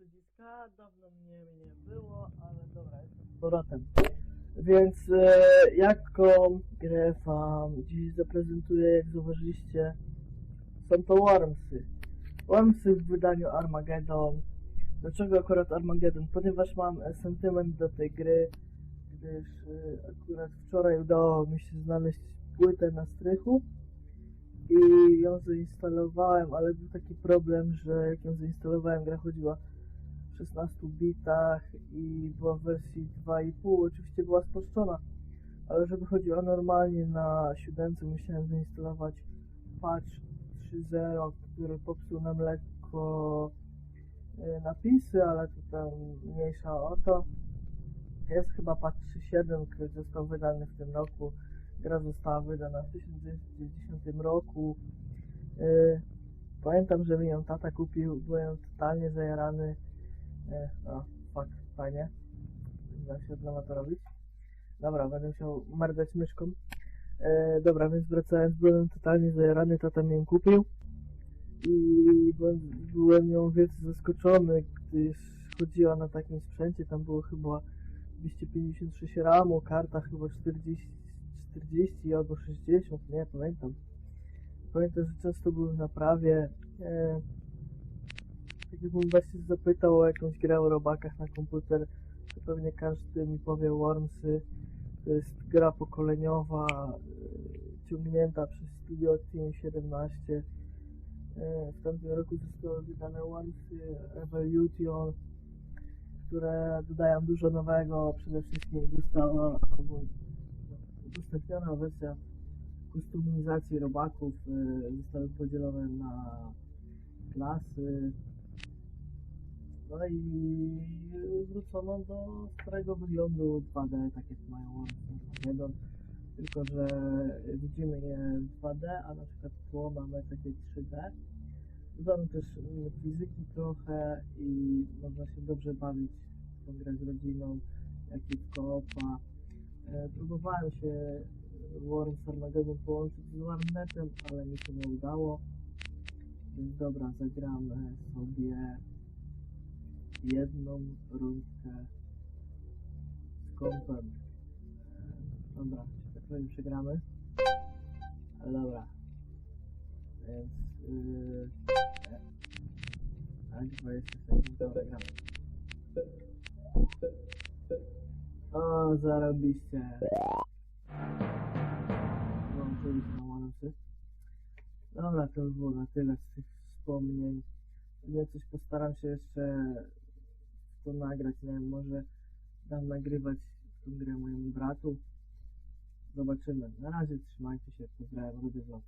przyciska, dawno mnie nie było, ale dobra, jestem z powrotem. Więc e, jaką grę wam dziś zaprezentuję, jak zauważyliście, są to Wormsy. Wormsy w wydaniu Armageddon. Dlaczego akurat Armageddon? Ponieważ mam sentyment do tej gry, gdyż e, akurat wczoraj udało mi się znaleźć płytę na strychu i ją zainstalowałem, ale był taki problem, że jak ją zainstalowałem, gra chodziła 16 bitach i była w wersji 2,5, oczywiście była spolszczona, ale żeby chodziła normalnie na 7 musiałem zainstalować patch 3.0, który popsuł nam lekko e, napisy, ale to tam mniejsza o to. Jest chyba patch 3.7, który został wydany w tym roku. Gra została wydana w 1990 roku. Yy, pamiętam, że mi ją tata kupił, byłem totalnie zajarany. Yy, o, fuck, fajnie. Da się nowa to robić. Dobra, będę musiał mardać myszką. Yy, dobra, więc wracając, byłem totalnie zajarany, tata mi ją kupił. I byłem, byłem nią zaskoczony, gdyż chodziła na takim sprzęcie, tam było chyba 256 RAMu, karta chyba 40, 40 albo 60, nie pamiętam. Pamiętam, że często były w naprawie. E, tak jakbym właśnie zapytał o jakąś grę o robakach na komputer, to pewnie każdy mi powie Wormsy. To jest gra pokoleniowa, e, ciągnięta przez Studio Team 17. E, w tamtym roku zostały wydane Wormsy Evolution, które dodają dużo nowego. Przede wszystkim została udostępniona wersja kustomizacji robaków. e, Zostały podzielone na klasy. No i wrócono do starego wyglądu 2D, tak jak mają Armageddon. Tylko, że widzimy je w 2D, a na przykład tło mamy takie 3D. Dodano też mm, fizyki trochę i można się dobrze bawić w tą grę z rodziną, jak i w koopa. E, próbowałem się Worms Armageddon połączyć z Warnetem, ale mi się nie udało. Więc dobra, zagramy sobie jedną rundkę z kompem. Dobra, tak powiem przegramy. Ale dobra. Więc yy, tak, 20 sekund, dobra, gramy. O, zarobiście. Włączyliśmy łączy. Dobra, to już było na tyle z tych wspomnień. Ja coś postaram się jeszcze to nagrać, nie wiem, może dam nagrywać tą grę mojemu bratu. Zobaczymy. Na razie trzymajcie się, pozdrawiam, Rudy Vlog.